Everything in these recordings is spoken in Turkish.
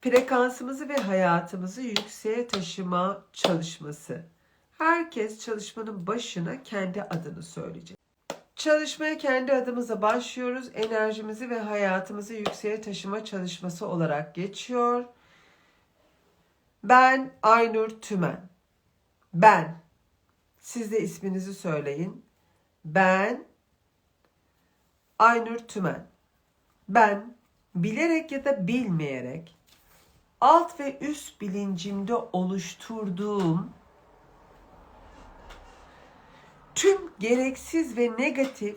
Frekansımızı ve hayatımızı yükseğe taşıma çalışması. Herkes çalışmanın başına kendi adını söyleyecek. Çalışmaya kendi adımıza başlıyoruz. Enerjimizi ve hayatımızı yükseğe taşıma çalışması olarak geçiyor. Ben Aynur Tümen. Ben. Siz de isminizi söyleyin. Ben Aynur Tümen. Ben bilerek ya da bilmeyerek alt ve üst bilincimde oluşturduğum tüm gereksiz ve negatif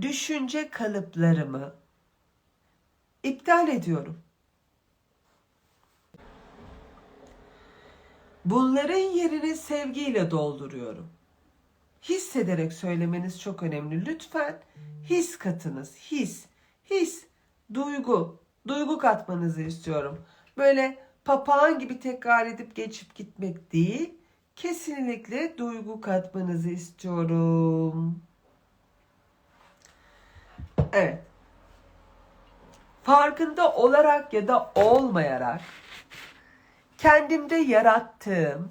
düşünce kalıplarımı iptal ediyorum. Bunların yerini sevgiyle dolduruyorum. Hissederek söylemeniz çok önemli. Lütfen his katınız. His, his, duygu, duygu katmanızı istiyorum. Böyle papağan gibi tekrar edip geçip gitmek değil, kesinlikle duygu katmanızı istiyorum. Evet. Farkında olarak ya da olmayarak kendimde yarattığım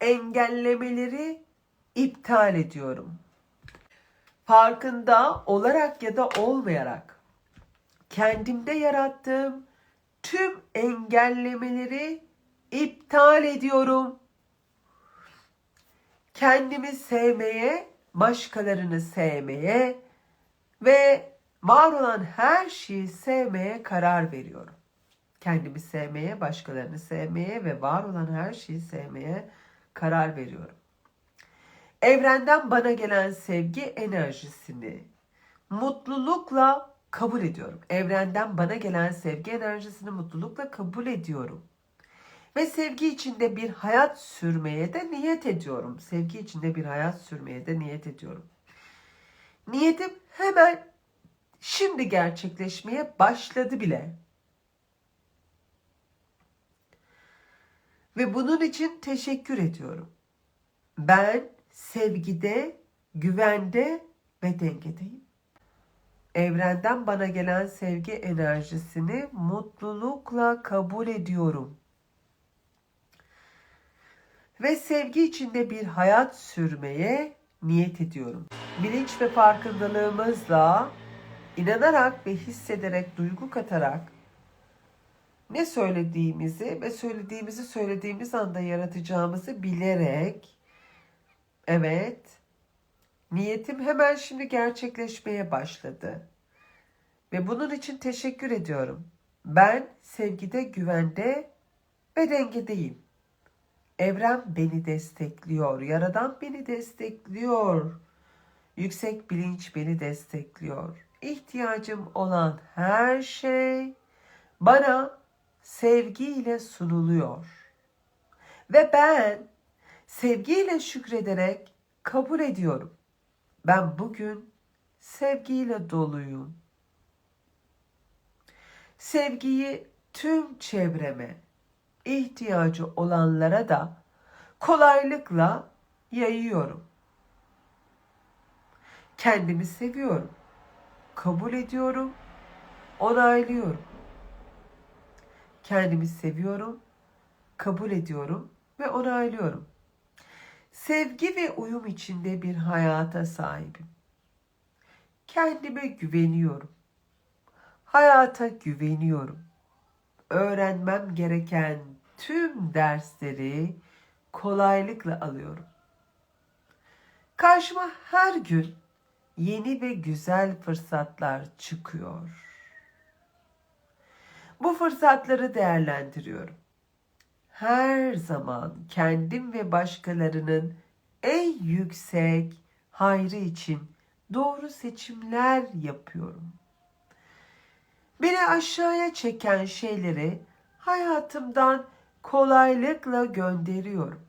engellemeleri iptal ediyorum. Farkında olarak ya da olmayarak kendimde yarattığım tüm engellemeleri iptal ediyorum. Kendimi sevmeye, başkalarını sevmeye ve var olan her şeyi sevmeye karar veriyorum. Kendimi sevmeye, başkalarını sevmeye ve var olan her şeyi sevmeye karar veriyorum. Evrenden bana gelen sevgi enerjisini mutlulukla kabul ediyorum. Evrenden bana gelen sevgi enerjisini mutlulukla kabul ediyorum. Ve sevgi içinde bir hayat sürmeye de niyet ediyorum. Sevgi içinde bir hayat sürmeye de niyet ediyorum. Niyetim hemen şimdi gerçekleşmeye başladı bile. Ve bunun için teşekkür ediyorum. Ben sevgide, güvende ve dengedeyim. Evrenden bana gelen sevgi enerjisini mutlulukla kabul ediyorum. Ve sevgi içinde bir hayat sürmeye niyet ediyorum. Bilinç ve farkındalığımızla inanarak ve hissederek, duygu katarak ne söylediğimizi ve söylediğimizi söylediğimiz anda yaratacağımızı bilerek evet niyetim hemen şimdi gerçekleşmeye başladı. Ve bunun için teşekkür ediyorum. Ben sevgide, güvende ve dengedeyim. Evren beni destekliyor. Yaradan beni destekliyor. Yüksek bilinç beni destekliyor. İhtiyacım olan her şey bana sevgiyle sunuluyor. Ve ben sevgiyle şükrederek kabul ediyorum. Ben bugün sevgiyle doluyum. Sevgiyi tüm çevreme, ihtiyacı olanlara da kolaylıkla yayıyorum. Kendimi seviyorum. Kabul ediyorum. Onaylıyorum. Kendimi seviyorum, kabul ediyorum ve onaylıyorum. Sevgi ve uyum içinde bir hayata sahibim. Kendime güveniyorum. Hayata güveniyorum. Öğrenmem gereken tüm dersleri kolaylıkla alıyorum. Karşıma her gün yeni ve güzel fırsatlar çıkıyor. Bu fırsatları değerlendiriyorum. Her zaman kendim ve başkalarının en yüksek hayrı için doğru seçimler yapıyorum. Beni aşağıya çeken şeyleri hayatımdan kolaylıkla gönderiyorum.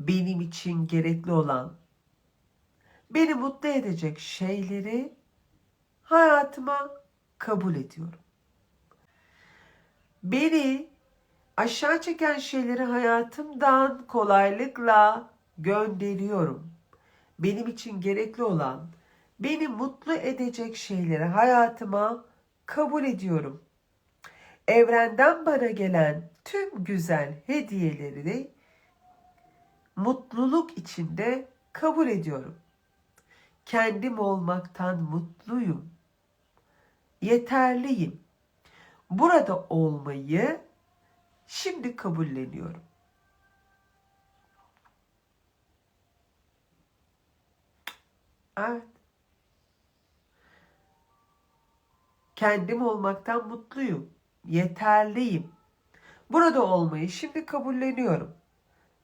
Benim için gerekli olan, beni mutlu edecek şeyleri hayatıma kabul ediyorum. Beni aşağı çeken şeyleri hayatımdan kolaylıkla gönderiyorum. Benim için gerekli olan, beni mutlu edecek şeyleri hayatıma kabul ediyorum. Evrenden bana gelen tüm güzel hediyeleri mutluluk içinde kabul ediyorum. Kendim olmaktan mutluyum. Yeterliyim. Burada olmayı şimdi kabulleniyorum. Evet. Kendim olmaktan mutluyum. Yeterliyim. Burada olmayı şimdi kabulleniyorum.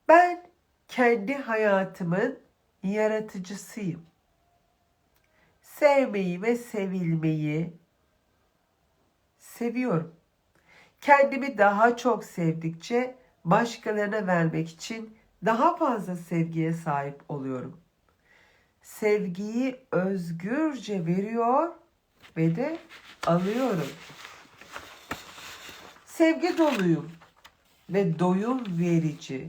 Ben kendi hayatımın yaratıcısıyım. Sevmeyi ve sevilmeyi seviyorum. Kendimi daha çok sevdikçe başkalarına vermek için daha fazla sevgiye sahip oluyorum. Sevgiyi özgürce veriyor ve de alıyorum. Sevgi doluyum ve doyum verici,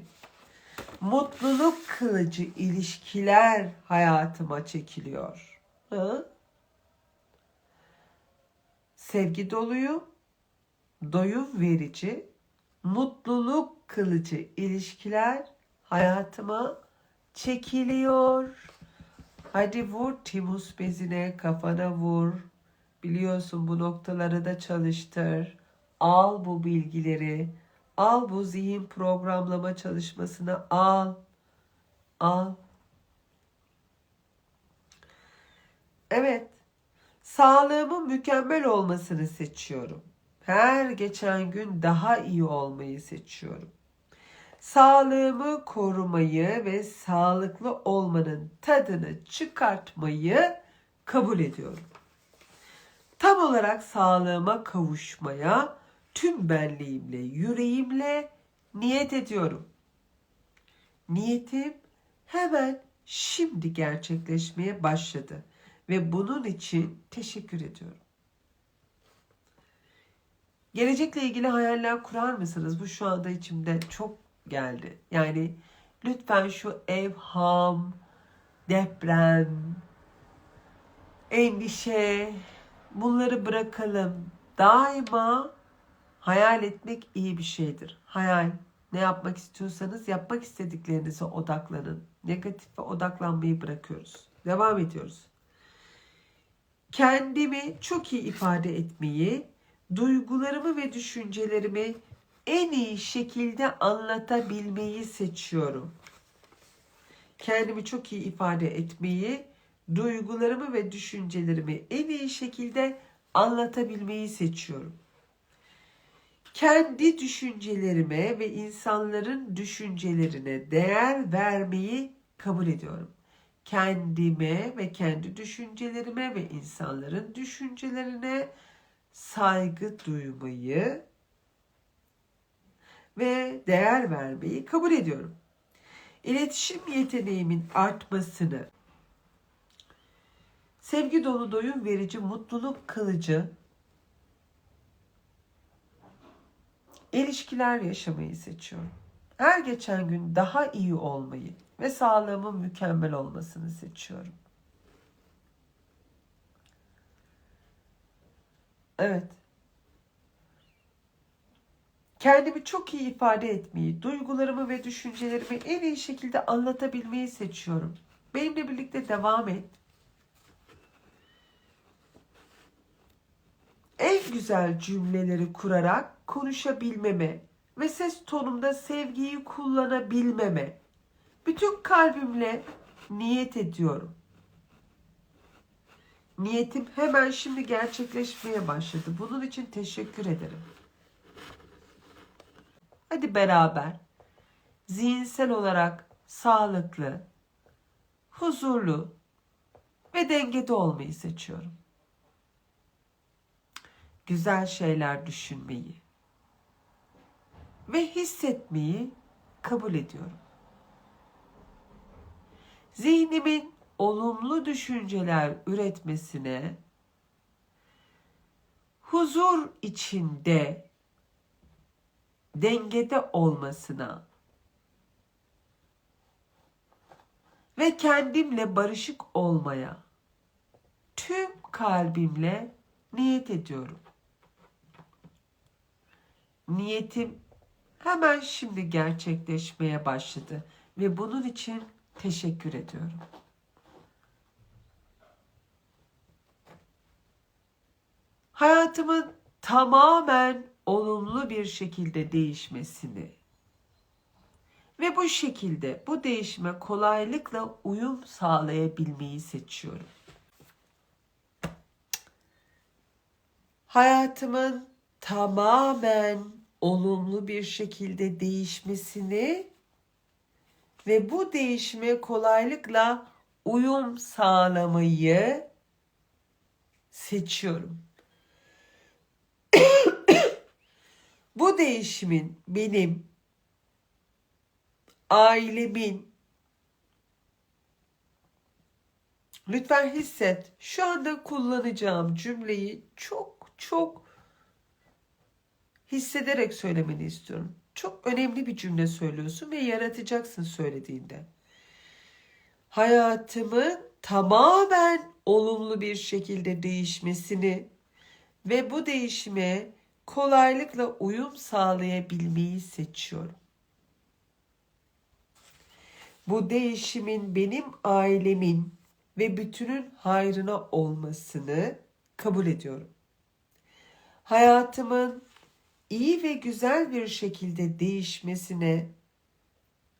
mutluluk kılıcı ilişkiler hayatıma çekiliyor. Hı? Sevgi doluyum, doyum verici, mutluluk kılıcı ilişkiler hayatıma çekiliyor. Hadi vur timus bezine, kafana vur. Biliyorsun bu noktaları da çalıştır. Al bu bilgileri. Al bu zihin programlama çalışmasını al. Al. Evet. Sağlığımın mükemmel olmasını seçiyorum. Her geçen gün daha iyi olmayı seçiyorum. Sağlığımı korumayı ve sağlıklı olmanın tadını çıkartmayı kabul ediyorum. Tam olarak sağlığıma kavuşmaya tüm benliğimle, yüreğimle niyet ediyorum. Niyetim hemen şimdi gerçekleşmeye başladı ve bunun için teşekkür ediyorum. Gelecekle ilgili hayaller kurar mısınız? Bu şu anda içimde çok geldi. Yani lütfen şu evham, deprem, endişe bunları bırakalım. Daima hayal etmek iyi bir şeydir. Hayal ne yapmak istiyorsanız yapmak istediklerinize odaklanın. Negatife odaklanmayı bırakıyoruz. Devam ediyoruz. Kendimi çok iyi ifade etmeyi, duygularımı ve düşüncelerimi en iyi şekilde anlatabilmeyi seçiyorum. Kendimi çok iyi ifade etmeyi, duygularımı ve düşüncelerimi en iyi şekilde anlatabilmeyi seçiyorum. Kendi düşüncelerime ve insanların düşüncelerine değer vermeyi kabul ediyorum. Kendime ve kendi düşüncelerime ve insanların düşüncelerine saygı duymayı ve değer vermeyi kabul ediyorum. İletişim yeteneğimin artmasını, sevgi dolu doyum verici, mutluluk kılıcı ilişkiler yaşamayı seçiyorum. Her geçen gün daha iyi olmayı ve sağlığımın mükemmel olmasını seçiyorum. Evet. Kendimi çok iyi ifade etmeyi, duygularımı ve düşüncelerimi en iyi şekilde anlatabilmeyi seçiyorum. Benimle birlikte devam et. En güzel cümleleri kurarak konuşabilmeme ve ses tonumda sevgiyi kullanabilmeme bütün kalbimle niyet ediyorum. Niyetim hemen şimdi gerçekleşmeye başladı. Bunun için teşekkür ederim. Hadi beraber zihinsel olarak sağlıklı, huzurlu ve dengede olmayı seçiyorum. Güzel şeyler düşünmeyi ve hissetmeyi kabul ediyorum. Zihnimin olumlu düşünceler üretmesine huzur içinde dengede olmasına ve kendimle barışık olmaya tüm kalbimle niyet ediyorum. Niyetim hemen şimdi gerçekleşmeye başladı ve bunun için teşekkür ediyorum. Hayatımın tamamen olumlu bir şekilde değişmesini ve bu şekilde bu değişime kolaylıkla uyum sağlayabilmeyi seçiyorum. Hayatımın tamamen olumlu bir şekilde değişmesini ve bu değişime kolaylıkla uyum sağlamayı seçiyorum. bu değişimin benim ailemin lütfen hisset. Şu anda kullanacağım cümleyi çok çok hissederek söylemeni istiyorum. Çok önemli bir cümle söylüyorsun ve yaratacaksın söylediğinde. Hayatımın tamamen olumlu bir şekilde değişmesini ve bu değişime kolaylıkla uyum sağlayabilmeyi seçiyorum. Bu değişimin benim ailemin ve bütünün hayrına olmasını kabul ediyorum. Hayatımın iyi ve güzel bir şekilde değişmesine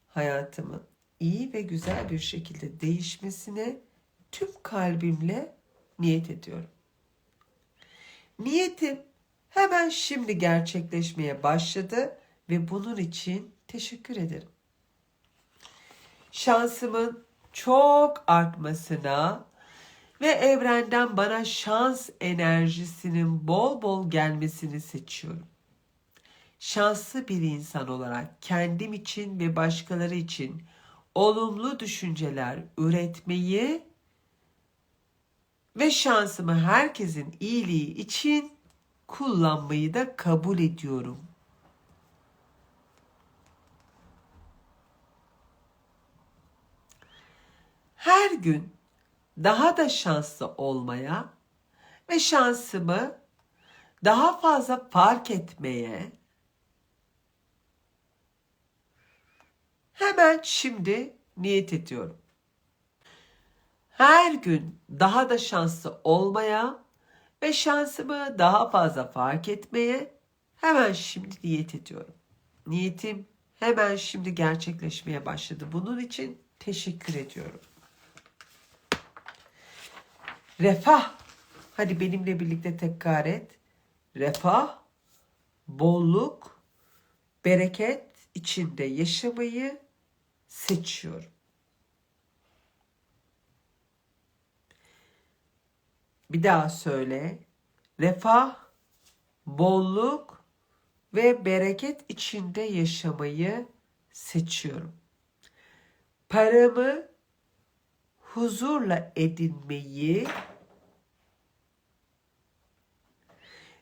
hayatımın iyi ve güzel bir şekilde değişmesine tüm kalbimle niyet ediyorum. Niyetim hemen şimdi gerçekleşmeye başladı ve bunun için teşekkür ederim. Şansımın çok artmasına ve evrenden bana şans enerjisinin bol bol gelmesini seçiyorum. Şanslı bir insan olarak kendim için ve başkaları için olumlu düşünceler üretmeyi ve şansımı herkesin iyiliği için kullanmayı da kabul ediyorum. Her gün daha da şanslı olmaya ve şansımı daha fazla fark etmeye hemen şimdi niyet ediyorum. Her gün daha da şanslı olmaya ve şansımı daha fazla fark etmeye hemen şimdi niyet ediyorum. Niyetim hemen şimdi gerçekleşmeye başladı. Bunun için teşekkür ediyorum. Refah. Hadi benimle birlikte tekrar et. Refah, bolluk, bereket içinde yaşamayı seçiyorum. Bir daha söyle. Refah, bolluk ve bereket içinde yaşamayı seçiyorum. Paramı huzurla edinmeyi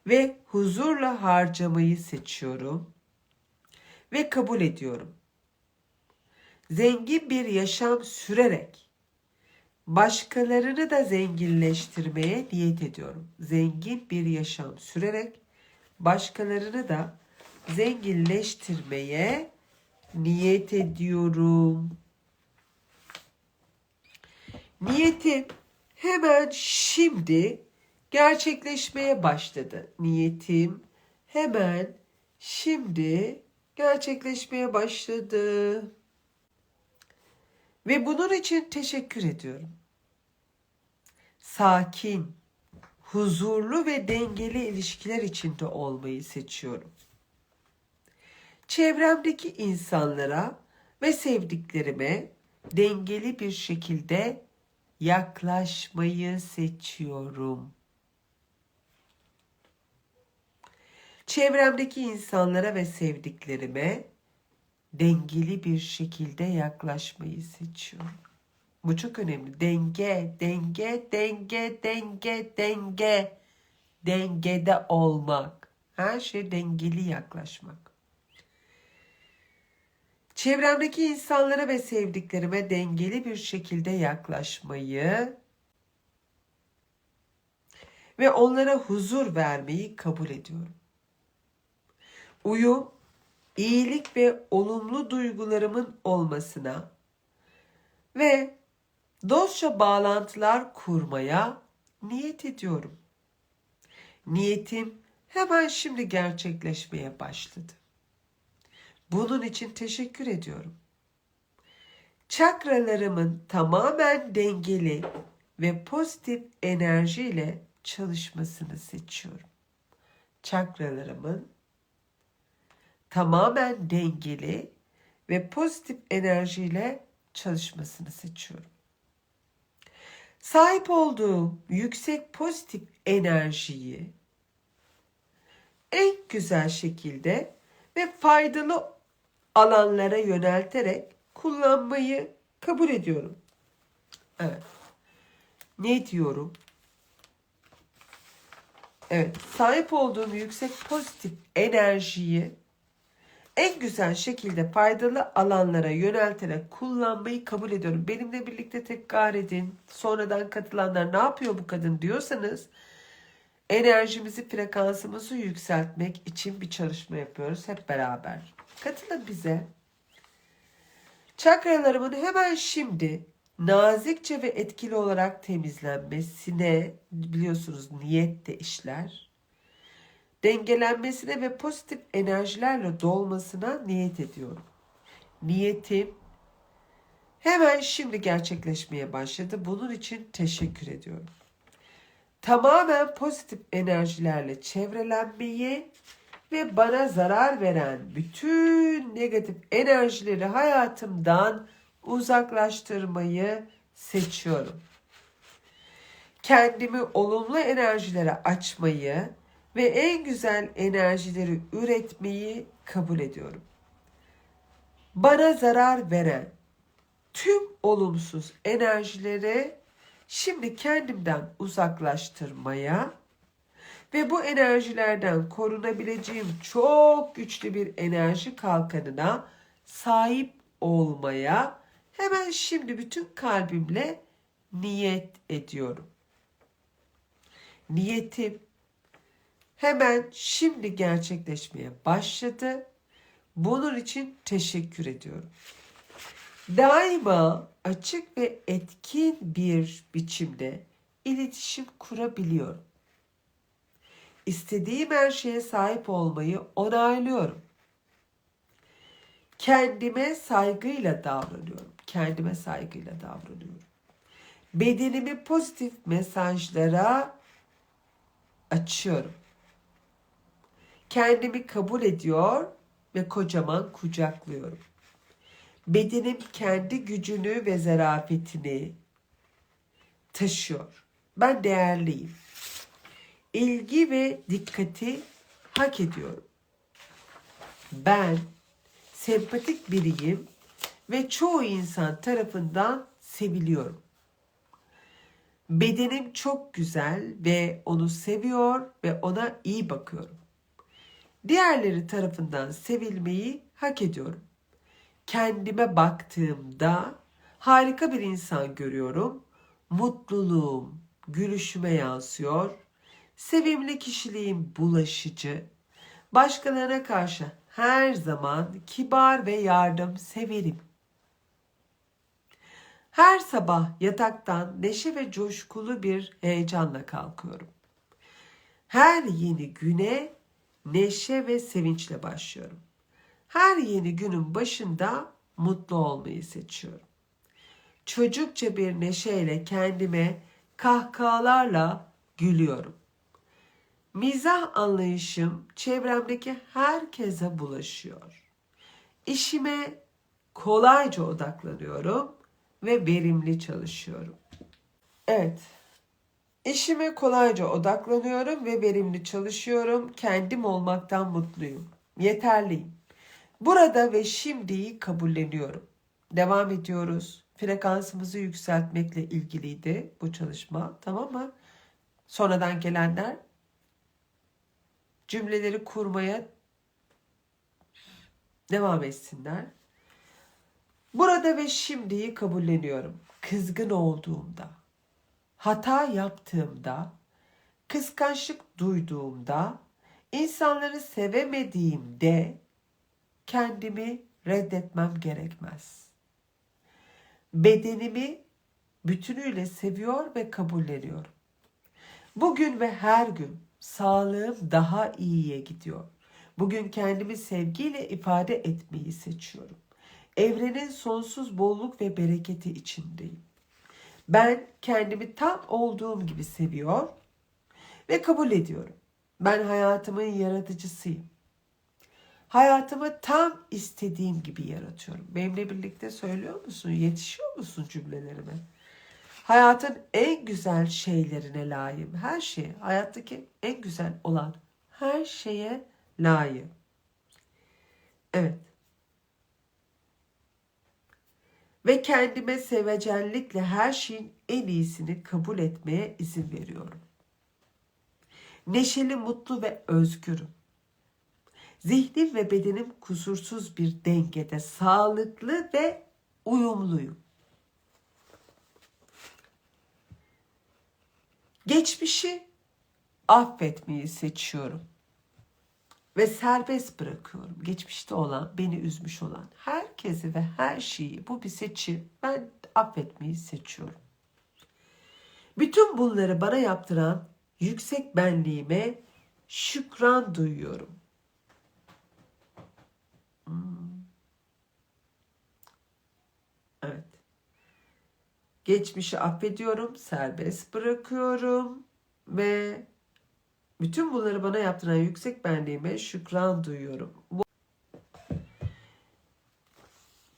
ve huzurla harcamayı seçiyorum ve kabul ediyorum. Zengin bir yaşam sürerek başkalarını da zenginleştirmeye niyet ediyorum. Zengin bir yaşam sürerek başkalarını da zenginleştirmeye niyet ediyorum. Niyetim hemen şimdi gerçekleşmeye başladı. Niyetim hemen şimdi gerçekleşmeye başladı. Ve bunun için teşekkür ediyorum. Sakin, huzurlu ve dengeli ilişkiler içinde olmayı seçiyorum. Çevremdeki insanlara ve sevdiklerime dengeli bir şekilde yaklaşmayı seçiyorum. Çevremdeki insanlara ve sevdiklerime dengeli bir şekilde yaklaşmayı seçiyorum. Bu çok önemli. Denge, denge, denge, denge, denge. Dengede olmak. Her şey dengeli yaklaşmak. Çevremdeki insanlara ve sevdiklerime dengeli bir şekilde yaklaşmayı ve onlara huzur vermeyi kabul ediyorum. Uyum, iyilik ve olumlu duygularımın olmasına ve dostça bağlantılar kurmaya niyet ediyorum. Niyetim hemen şimdi gerçekleşmeye başladı. Bunun için teşekkür ediyorum. Çakralarımın tamamen dengeli ve pozitif enerjiyle çalışmasını seçiyorum. Çakralarımın tamamen dengeli ve pozitif enerjiyle çalışmasını seçiyorum. Sahip olduğum yüksek pozitif enerjiyi en güzel şekilde ve faydalı alanlara yönelterek kullanmayı kabul ediyorum. Evet. Ne diyorum? Evet, sahip olduğum yüksek pozitif enerjiyi en güzel şekilde faydalı alanlara yönelterek kullanmayı kabul ediyorum. Benimle birlikte tekrar edin. Sonradan katılanlar ne yapıyor bu kadın diyorsanız enerjimizi, frekansımızı yükseltmek için bir çalışma yapıyoruz hep beraber. Katılın bize. Çakralarımın hemen şimdi nazikçe ve etkili olarak temizlenmesine biliyorsunuz niyet de işler. Dengelenmesine ve pozitif enerjilerle dolmasına niyet ediyorum. Niyetim hemen şimdi gerçekleşmeye başladı. Bunun için teşekkür ediyorum. Tamamen pozitif enerjilerle çevrelenmeyi ve bana zarar veren bütün negatif enerjileri hayatımdan uzaklaştırmayı seçiyorum. Kendimi olumlu enerjilere açmayı ve en güzel enerjileri üretmeyi kabul ediyorum. Bana zarar veren tüm olumsuz enerjileri şimdi kendimden uzaklaştırmaya ve bu enerjilerden korunabileceğim çok güçlü bir enerji kalkanına sahip olmaya hemen şimdi bütün kalbimle niyet ediyorum. Niyetim hemen şimdi gerçekleşmeye başladı. Bunun için teşekkür ediyorum. Daima açık ve etkin bir biçimde iletişim kurabiliyorum. İstediğim her şeye sahip olmayı onaylıyorum. Kendime saygıyla davranıyorum. Kendime saygıyla davranıyorum. Bedenimi pozitif mesajlara açıyorum. Kendimi kabul ediyor ve kocaman kucaklıyorum. Bedenim kendi gücünü ve zarafetini taşıyor. Ben değerliyim. İlgi ve dikkati hak ediyorum. Ben sempatik biriyim ve çoğu insan tarafından seviliyorum. Bedenim çok güzel ve onu seviyor ve ona iyi bakıyorum. Diğerleri tarafından sevilmeyi hak ediyorum. Kendime baktığımda harika bir insan görüyorum. Mutluluğum gülüşüme yansıyor. Sevimli kişiliğim bulaşıcı. Başkalarına karşı her zaman kibar ve yardımseverim. Her sabah yataktan neşe ve coşkulu bir heyecanla kalkıyorum. Her yeni güne neşe ve sevinçle başlıyorum. Her yeni günün başında mutlu olmayı seçiyorum. Çocukça bir neşeyle kendime kahkahalarla gülüyorum. Mizah anlayışım çevremdeki herkese bulaşıyor. İşime kolayca odaklanıyorum ve verimli çalışıyorum. Evet. İşime kolayca odaklanıyorum ve verimli çalışıyorum. Kendim olmaktan mutluyum. Yeterliyim. Burada ve şimdiyi kabulleniyorum. Devam ediyoruz. Frekansımızı yükseltmekle ilgiliydi bu çalışma. Tamam mı? Sonradan gelenler cümleleri kurmaya devam etsinler. Burada ve şimdiyi kabulleniyorum. Kızgın olduğumda, hata yaptığımda kıskançlık duyduğumda, insanları sevemediğimde kendimi reddetmem gerekmez. Bedenimi bütünüyle seviyor ve kabulleniyorum. Bugün ve her gün sağlığım daha iyiye gidiyor. Bugün kendimi sevgiyle ifade etmeyi seçiyorum. Evrenin sonsuz bolluk ve bereketi içindeyim. Ben kendimi tam olduğum gibi seviyor ve kabul ediyorum. Ben hayatımın yaratıcısıyım. Hayatımı tam istediğim gibi yaratıyorum. Benimle birlikte söylüyor musun? Yetişiyor musun cümlelerime? Hayatın en güzel şeylerine layığım. Her şeye, hayattaki en güzel olan her şeye layığım. Evet. Ve kendime sevecenlikle her şeyin en iyisini kabul etmeye izin veriyorum. Neşeli, mutlu ve özgürüm. Zihnim ve bedenim kusursuz bir dengede, sağlıklı ve uyumluyum. Geçmişi affetmeyi seçiyorum. Ve serbest bırakıyorum. Geçmişte olan, beni üzmüş olan herkesi ve her şeyi bu bir seçim. Ben affetmeyi seçiyorum. Bütün bunları bana yaptıran yüksek benliğime şükran duyuyorum. Hmm. Evet. Geçmişi affediyorum, serbest bırakıyorum ve bütün bunları bana yaptıran yüksek benliğime şükran duyuyorum. Bu...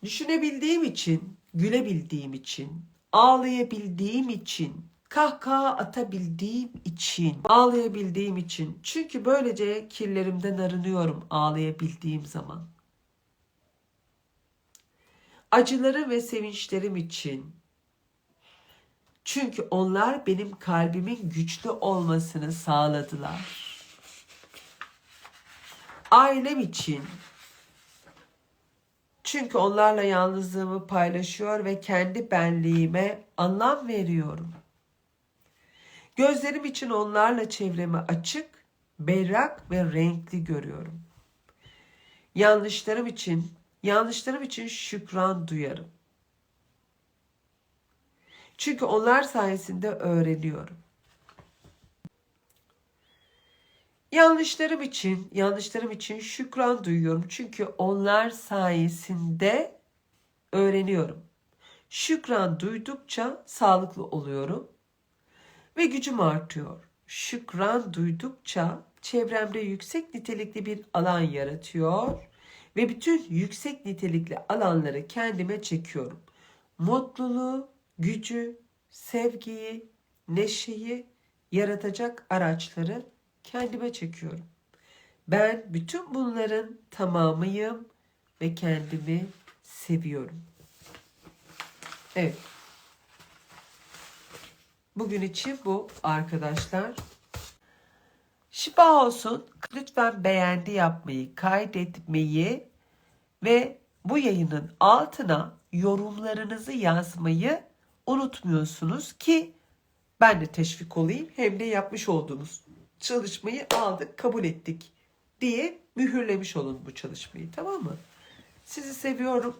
Düşünebildiğim için, gülebildiğim için, ağlayabildiğim için, kahkaha atabildiğim için, ağlayabildiğim için. Çünkü böylece kirlerimden arınıyorum ağlayabildiğim zaman. Acıları ve sevinçlerim için, çünkü onlar benim kalbimin güçlü olmasını sağladılar. Ailem için. Çünkü onlarla yalnızlığımı paylaşıyor ve kendi benliğime anlam veriyorum. Gözlerim için onlarla çevremi açık, berrak ve renkli görüyorum. Yanlışlarım için, yanlışlarım için şükran duyarım. Çünkü onlar sayesinde öğreniyorum. Yanlışlarım için, yanlışlarım için şükran duyuyorum. Çünkü onlar sayesinde öğreniyorum. Şükran duydukça sağlıklı oluyorum ve gücüm artıyor. Şükran duydukça çevremde yüksek nitelikli bir alan yaratıyor ve bütün yüksek nitelikli alanları kendime çekiyorum. Mutluluğu, gücü, sevgiyi, neşeyi yaratacak araçları kendime çekiyorum. Ben bütün bunların tamamıyım ve kendimi seviyorum. Evet. Bugün için bu arkadaşlar. Şifa olsun. Lütfen beğendi yapmayı, kaydetmeyi ve bu yayının altına yorumlarınızı yazmayı unutmuyorsunuz ki ben de teşvik olayım hem de yapmış olduğunuz çalışmayı aldık, kabul ettik diye mühürlemiş olun bu çalışmayı tamam mı? Sizi seviyorum.